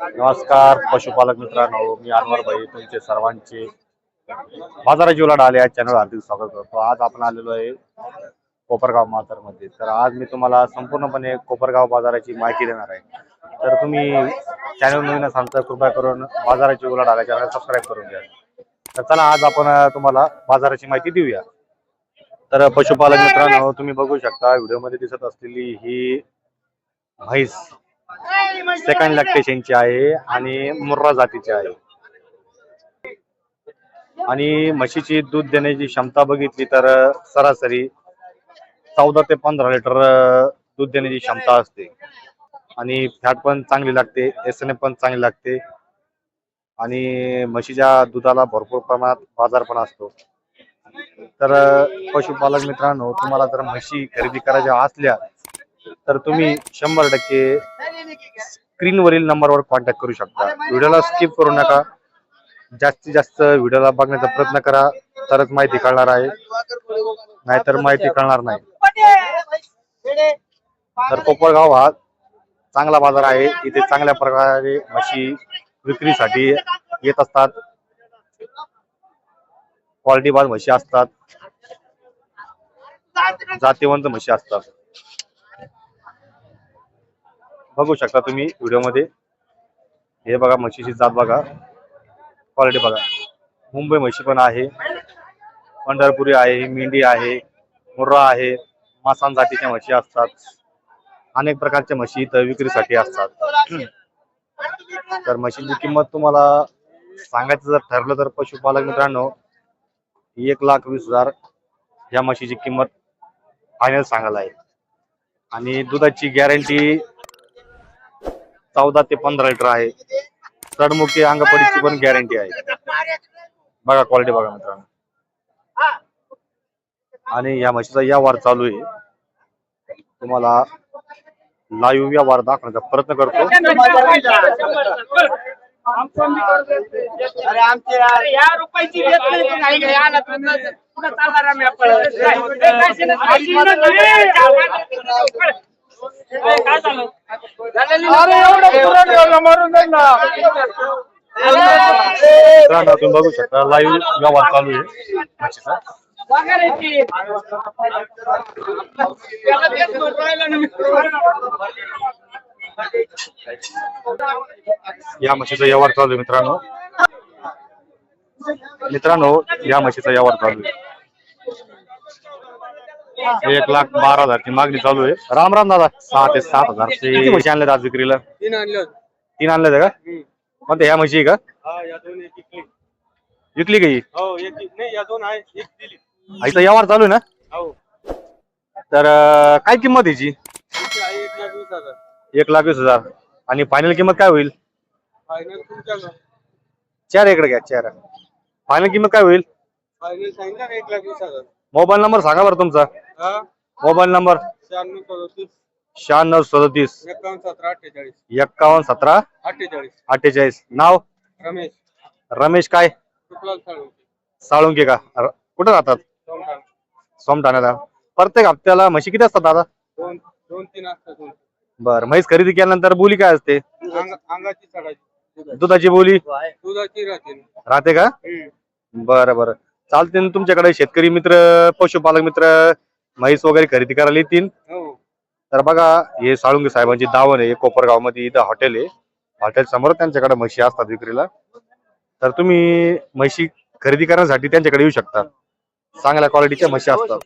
नमस्कार पशुपालक मित्रांनो मी अनवर भाई तुमचे सर्वांचे बाजारा जीवला आले या चॅनल हार्दिक स्वागत करतो. आज आपण आलेलो आहे कोपरगाव बाजारमध्ये तर आज मी तुम्हाला संपूर्णपणे कोपरगाव बाजाराची माहिती देणार आहे. तर तुम्ही चॅनल नवीन असाल तर कृपया करून बाजाराची उलाढ आल्या चॅनल सबस्क्राईब करून घ्या. तर चला आज आपण तुम्हाला बाजाराची माहिती देऊया. तर पशुपालक मित्रांनो तुम्ही बघू शकता व्हिडिओमध्ये दिसत असलेली ही म्हैस. सेकंड लॅक्टेशनची आहे आणि मुर्रा जातीची आहे. आणि म्हशीची दूध देण्याची क्षमता बघितली तर सरासरी चौदा ते पंधरा लिटर दूध देण्याची क्षमता असते. आणि फॅट पण चांगली लागते एस पण चांगली लागते. आणि म्हशीच्या दुधाला भरपूर प्रमाणात बाजार पण असतो. तर पशुपालक मित्रांनो तुम्हाला जर म्हशी खरेदी करायच्या असल्या तर तुम्ही शंभर टक्के स्क्रीनवरील नंबरवर कॉन्टॅक्ट करू शकता. व्हिडिओला स्किप करू नका. जास्तीत जास्त व्हिडिओला बघण्याचा प्रयत्न करा. तरच माहिती कळणार आहे. नाहीतर माहिती कळणार नाही. तर कोपरगाव हा चांगला बाजार आहे. इथे चांगल्या प्रकारे म्हशी विक्रीसाठी येत असतात. क्वालिटी बाज म्हशी असतात. जातीवंत म्हशी असतात. बघू शकता तुम्ही व्हिडिओमध्ये. हे बघा म्हशीची जात बघा. क्वालिटी बघा. मुंबई म्हशी पण आहे. पंढरपुरी आहे मेंढी आहे मुर्रा आहे मासांसाठीच्या म्हशी असतात. अनेक प्रकारच्या म्हशी इथं विक्रीसाठी असतात. तर म्हशीची किंमत तुम्हाला सांगायचं जर ठरलं तर पशुपालक मित्रांनो एक लाख वीस हजार या म्हशीची किंमत फायनल सांगायला आहे. आणि दुधाची गॅरंटी चौदा ते पंधरा लिटर आहे चढमुखी अंगपडीची पण गॅरंटी आहे बघा क्वालिटी बघा मित्रांनो आणि या म्हशीचा व्यवहार चालू आहे तुम्हाला लाईव्ह व्यवहार दाखवण्याचा प्रयत्न करतो अरे एवढं जाईल ना. मित्रांनो तुम्ही बघू शकता लाईव्ह व्यवहार चालू आहे. या म्हशीचा व्यवहार चालू आहे मित्रांनो. मित्रांनो या म्हशीचा व्यवहार चालू आहे. एक लाख बारा हजारची मागणी चालू आहे. राम राम दादा. सहा ते सात हजार. किती म्हशी आणल्यात आज विक्रीला? तीन आणले. तीन आणल्यात का? कोणत्या ह्या म्हशी आहे का. विकली का ही? एक नाही या दोन आहे एक दिली. आईचा व्यवहार चालू आहे ना? हो. तर अं, काय किंमत आहे एक लाख वीस हजार. हजार. आणि फायनल किंमत काय होईल? फायनल तुमच्या चार इकडे घ्या चार. फायनल किंमत काय होईल? फायनल सांगितलं ना एक लाख वीस हजार. मोबाईल नंबर सांगा बरं तुमचा. Mobile number? शहाण्णव सदतीस शहाण्णव सदतीस एकावन्न सतरा अठ्ठेचाळीस. एक्कावन्न सतरा अठ्ठेचाळीस. अठ्ठेचाळीस. नाव? रमेश. रमेश काय? शुक्लाल साळुंके? साळुंके का? र- कुठं राहतात? सोमठाण. सोमठाण्याला. प्रत्येक हप्त्याला म्हशी किती असतात दादा? दोन दोन तीन असतात दोन. बर म्हैस खरेदी केल्यानंतर बोली काय असते? अंग- अंगाची चढायची दुधाची बोली? दुधाची राहते. राहते का? बरं बरं. चालते ना तुमच्याकडे शेतकरी मित्र पशुपालक मित्र म्हैस वगैरे खरेदी करायला येतील. हो. तर बघा हे साळुंगे साहेबांची दावण आहे कोपरगावमध्ये इथं हॉटेल आहे. हॉटेल समोर त्यांच्याकडे म्हशी असतात विक्रीला. तर तुम्ही म्हशी खरेदी करण्यासाठी त्यांच्याकडे येऊ शकता. चांगल्या क्वालिटीच्या म्हशी असतात.